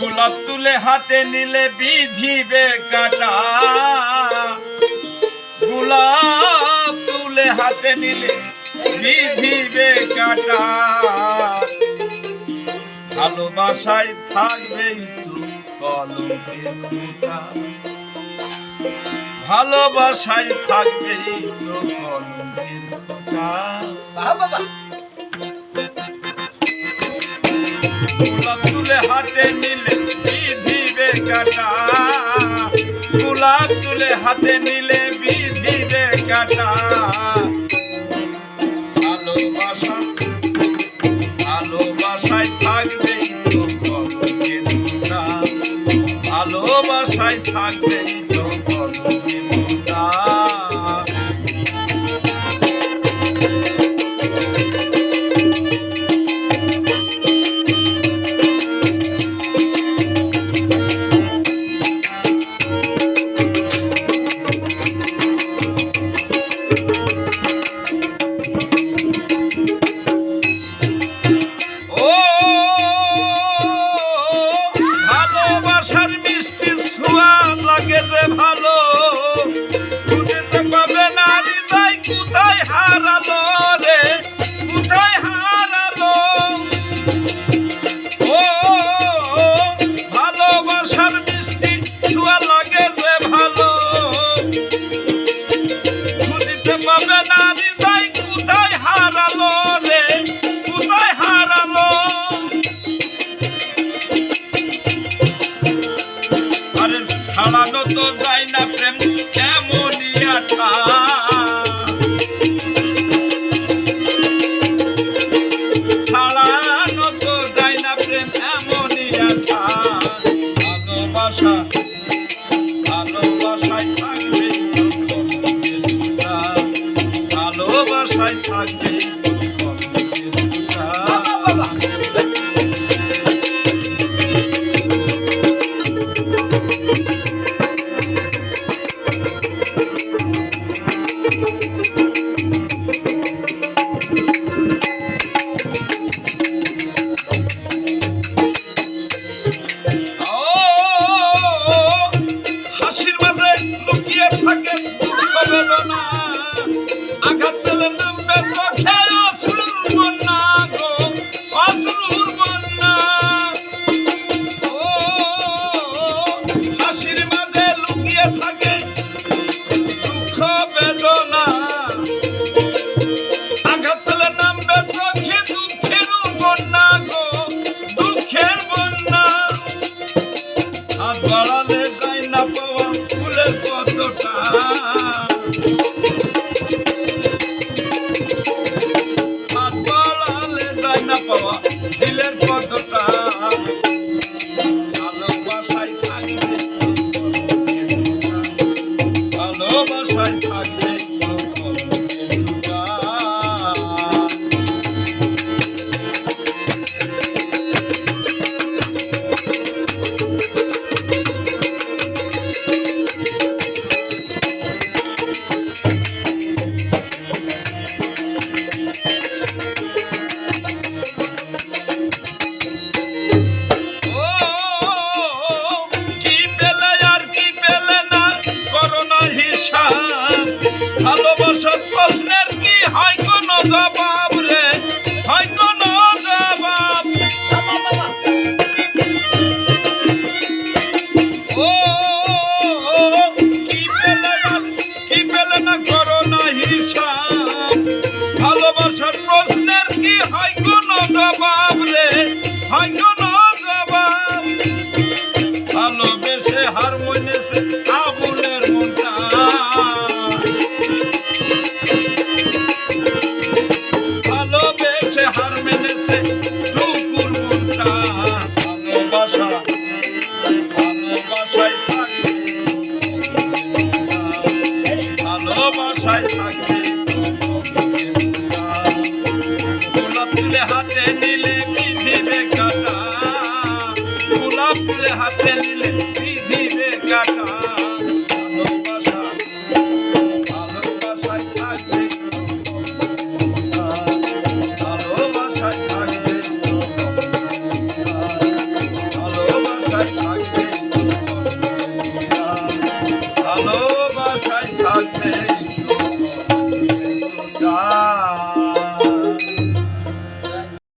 গোলাপ তুলে হাতে নিলে বিধিবে কাটা। গোলাপ তুলে হাতে নিলে বিধিবে কাটা। ভালোবাসায় থাকবেই তো খোঁটা ভালোবাসায় থাকবেই তো খোঁটা বাবা গোলাপ তুলে হাতে নিলে কাটা। গোলাপ তুলে হাতে নিলে বিধিবে কাটা। ভালোবাসা ভালোবাসায় থাকবে ভালোবাসায় থাকবে তো খুঁজতে পাবে না হৃদয়, কোথায় হারালো রে? কোথায় হারালো? আরে ছাড়ানো তো যায় না প্রেম এমনই আঠা জবাব রে হয় কোন জবাব। বাবা বাবা ও কি পেলে কি পেলে না করোনা হিসাব ভালোবাসার প্রশ্নের কি হয় কোন জবাব রে হয় তুলে